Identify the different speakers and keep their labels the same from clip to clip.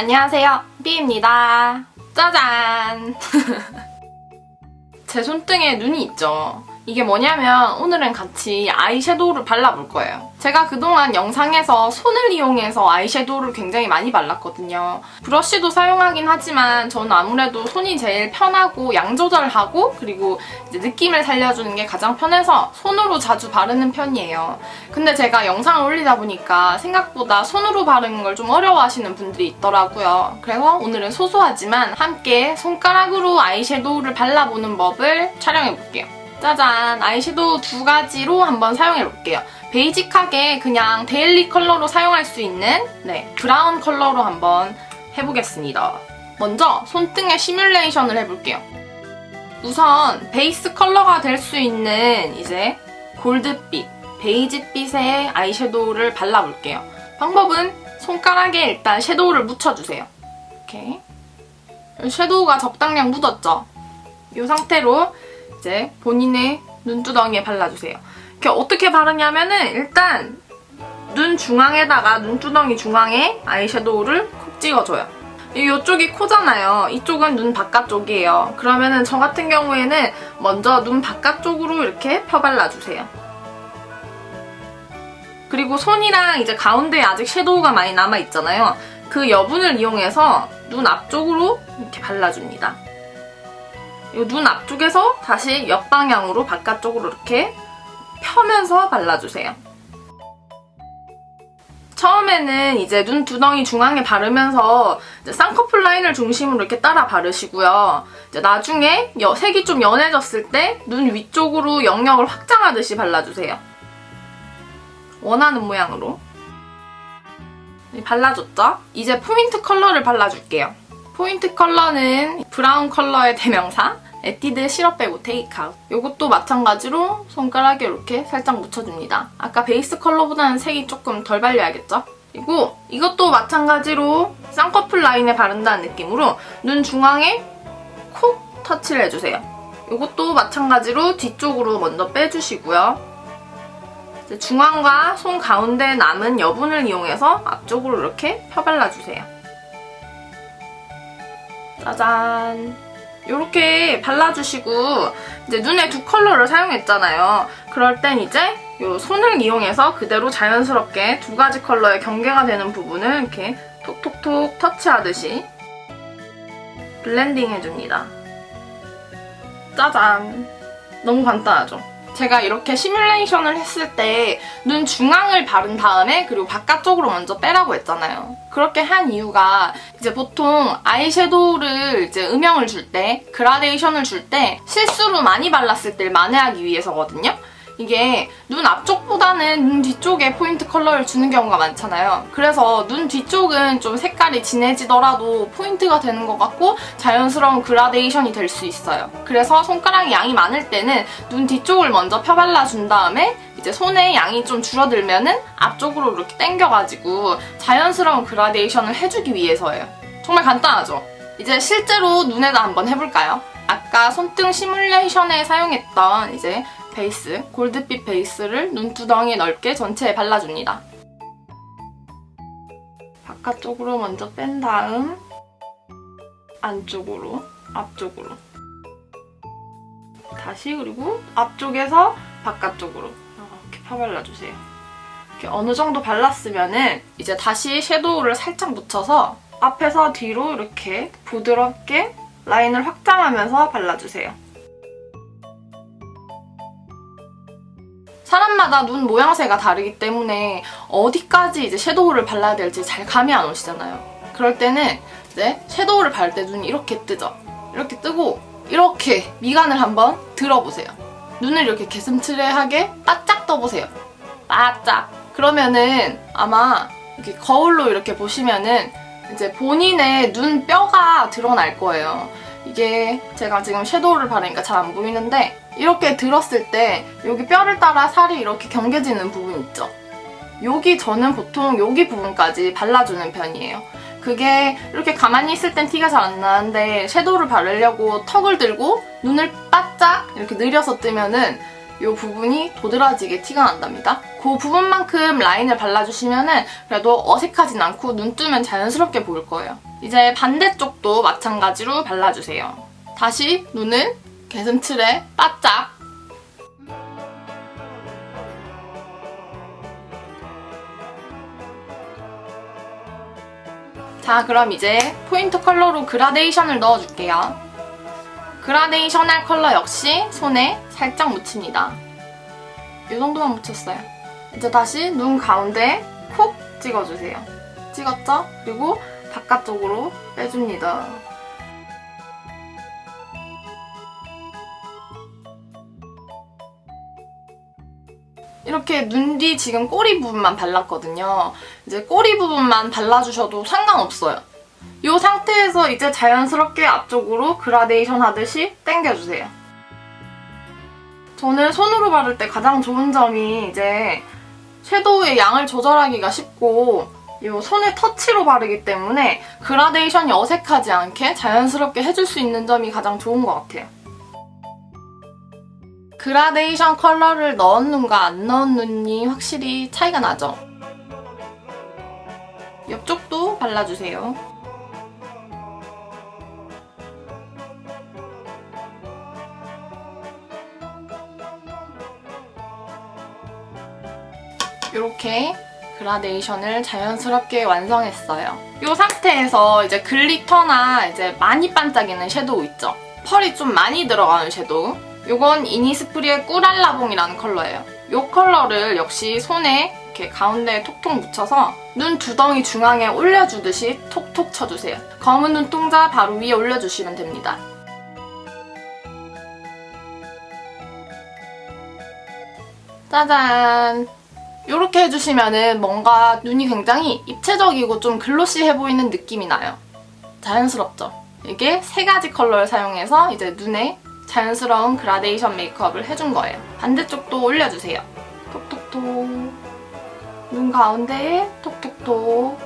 Speaker 1: 안녕하세요. 삐입니다. 짜잔! 제 손등에 눈이 있죠. 이게 뭐냐면 오늘은 같이 아이섀도우를 발라볼 거예요. 제가 그동안 영상에서 손을 이용해서 아이섀도우를 굉장히 많이 발랐거든요. 브러쉬도 사용하긴 하지만 저는 아무래도 손이 제일 편하고 양 조절하고 그리고 느낌을 살려주는 게 가장 편해서 손으로 자주 바르는 편이에요. 근데 제가 영상을 올리다 보니까 생각보다 손으로 바르는 걸 좀 어려워하시는 분들이 있더라고요. 그래서 오늘은 소소하지만 함께 손가락으로 아이섀도우를 발라보는 법을 촬영해볼게요. 짜잔! 아이섀도우 두 가지로 한번 사용해볼게요. 베이직하게 그냥 데일리 컬러로 사용할 수 있는 네, 브라운 컬러로 한번 해보겠습니다. 먼저 손등에 시뮬레이션을 해볼게요. 우선 베이스 컬러가 될 수 있는 이제 골드빛, 베이지빛의 아이섀도우를 발라볼게요. 방법은 손가락에 일단 섀도우를 묻혀주세요. 이렇게 섀도우가 적당량 묻었죠? 이 상태로 이제 본인의 눈두덩이에 발라주세요. 이렇게 어떻게 바르냐면은 일단 눈 중앙에다가 눈두덩이 중앙에 아이섀도우를 콕 찍어줘요. 이쪽이 코잖아요. 이쪽은 눈 바깥쪽이에요. 그러면은 저 같은 경우에는 먼저 눈 바깥쪽으로 이렇게 펴발라주세요. 그리고 손이랑 이제 가운데에 아직 섀도우가 많이 남아있잖아요. 그 여분을 이용해서 눈 앞쪽으로 이렇게 발라줍니다. 이눈 앞쪽에서 다시 옆방향으로 바깥쪽으로 이렇게 펴면서 발라주세요. 처음에는 이제 눈 두덩이 중앙에 바르면서 쌍꺼풀 라인을 중심으로 이렇게 따라 바르시고요. 이제 나중에 여- 색이 좀 연해졌을 때 눈 위쪽으로 영역을 확장하듯이 발라주세요. 원하는 모양으로. 네, 발라줬죠? 이제 포인트 컬러를 발라줄게요. 포인트 컬러는 브라운 컬러의 대명사 에뛰드 시럽 빼고 테이크아웃 이것도 마찬가지로 손가락에 이렇게 살짝 묻혀줍니다. 아까 베이스 컬러보다는 색이 조금 덜 발려야겠죠? 그리고 이것도 마찬가지로 쌍꺼풀 라인에 바른다는 느낌으로 눈 중앙에 콕 터치를 해주세요. 이것도 마찬가지로 뒤쪽으로 먼저 빼주시고요. 중앙과 손 가운데 남은 여분을 이용해서 앞쪽으로 이렇게 펴발라주세요. 짜잔. 이렇게 발라주시고 이제 눈에 두 컬러를 사용했잖아요. 그럴 땐 이제 이 손을 이용해서 그대로 자연스럽게 두 가지 컬러의 경계가 되는 부분을 이렇게 톡톡톡 터치하듯이 블렌딩 해줍니다. 짜잔. 너무 간단하죠? 제가 이렇게 시뮬레이션을 했을 때 눈 중앙을 바른 다음에 그리고 바깥쪽으로 먼저 빼라고 했잖아요. 그렇게 한 이유가 이제 보통 아이섀도우를 이제 음영을 줄 때, 그라데이션을 줄 때 실수로 많이 발랐을 때를 만회하기 위해서거든요. 이게 눈 앞쪽보다는 눈 뒤쪽에 포인트 컬러를 주는 경우가 많잖아요. 그래서 눈 뒤쪽은 좀 색깔이 진해지더라도 포인트가 되는 것 같고 자연스러운 그라데이션이 될 수 있어요. 그래서 손가락이 양이 많을 때는 눈 뒤쪽을 먼저 펴발라준 다음에 이제 손에 양이 좀 줄어들면은 앞쪽으로 이렇게 당겨가지고 자연스러운 그라데이션을 해주기 위해서예요. 정말 간단하죠? 이제 실제로 눈에다 한번 해볼까요? 아까 손등 시뮬레이션에 사용했던 이제 베이스, 골드빛 베이스를 눈두덩이에 넓게 전체에 발라줍니다. 바깥쪽으로 먼저 뺀 다음 안쪽으로, 앞쪽으로 다시 그리고 앞쪽에서 바깥쪽으로 이렇게 펴발라주세요. 이렇게 어느 정도 발랐으면은 이제 다시 섀도우를 살짝 묻혀서 앞에서 뒤로 이렇게 부드럽게 라인을 확장하면서 발라주세요. 사람마다 눈 모양새가 다르기 때문에 어디까지 이제 섀도우를 발라야 될지 잘 감이 안 오시잖아요. 그럴 때는 이제 섀도우를 바를 때 눈이 이렇게 뜨죠. 이렇게 뜨고 이렇게 미간을 한번 들어보세요. 눈을 이렇게 개슴츠레하게 바짝 떠보세요. 바짝. 그러면은 아마 이렇게 거울로 이렇게 보시면은 이제 본인의 눈 뼈가 드러날 거예요. 이게 제가 지금 섀도우를 바르니까 잘 안 보이는데 이렇게 들었을 때 여기 뼈를 따라 살이 이렇게 경계지는 부분 있죠? 여기 저는 보통 여기 부분까지 발라주는 편이에요. 그게 이렇게 가만히 있을 땐 티가 잘 안 나는데 섀도우를 바르려고 턱을 들고 눈을 바짝 이렇게 느려서 뜨면은 이 부분이 도드라지게 티가 난답니다. 그 부분만큼 라인을 발라주시면 은 그래도 어색하진 않고 눈 뜨면 자연스럽게 보일 거예요. 이제 반대쪽도 마찬가지로 발라주세요. 다시 눈을 개슴틀에 바짝 자, 그럼 이제 포인트 컬러로 그라데이션을 넣어줄게요. 그라데이션할 컬러 역시 손에 살짝 묻힙니다. 이 정도만 묻혔어요. 이제 다시 눈 가운데 콕 찍어주세요. 찍었죠? 그리고 바깥쪽으로 빼줍니다. 이렇게 눈 뒤 지금 꼬리 부분만 발랐거든요. 이제 꼬리 부분만 발라주셔도 상관없어요. 이 상태에서 이제 자연스럽게 앞쪽으로 그라데이션 하듯이 당겨주세요. 저는 손으로 바를 때 가장 좋은 점이 이제 섀도우의 양을 조절하기가 쉽고 이 손을 터치로 바르기 때문에 그라데이션이 어색하지 않게 자연스럽게 해줄 수 있는 점이 가장 좋은 것 같아요. 그라데이션 컬러를 눈과 안 눈이 확실히 차이가 나죠? 옆쪽도 발라주세요. 이렇게 그라데이션을 자연스럽게 완성했어요. 이 상태에서 이제 글리터나 이제 많이 반짝이는 섀도우 있죠? 펄이 좀 많이 들어가는 섀도우. 이건 이니스프리의 꿀알라봉이라는 컬러예요. 이 컬러를 역시 손에 이렇게 가운데에 톡톡 묻혀서 눈 두덩이 중앙에 올려주듯이 톡톡 쳐주세요. 검은 눈동자 바로 위에 올려주시면 됩니다. 짜잔! 이렇게 해주시면은 뭔가 눈이 굉장히 입체적이고 좀 글로시해 보이는 느낌이 나요. 자연스럽죠? 이게 세 가지 컬러를 사용해서 이제 눈에 자연스러운 그라데이션 메이크업을 해준 거예요. 반대쪽도 올려주세요. 톡톡톡. 눈 가운데에 톡톡톡.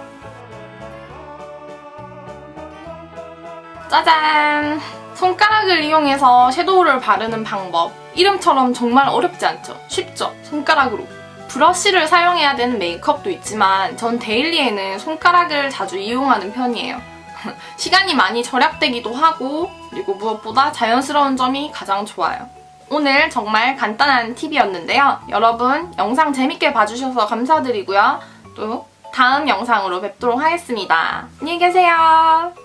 Speaker 1: 짜잔! 손가락을 이용해서 섀도우를 바르는 방법. 이름처럼 정말 어렵지 않죠? 쉽죠? 손가락으로. 브러쉬를 사용해야 되는 메이크업도 있지만 전 데일리에는 손가락을 자주 이용하는 편이에요. 시간이 많이 절약되기도 하고 그리고 무엇보다 자연스러운 점이 가장 좋아요. 오늘 정말 간단한 팁이었는데요. 여러분 영상 재밌게 봐주셔서 감사드리고요. 또 다음 영상으로 뵙도록 하겠습니다. 안녕히 계세요.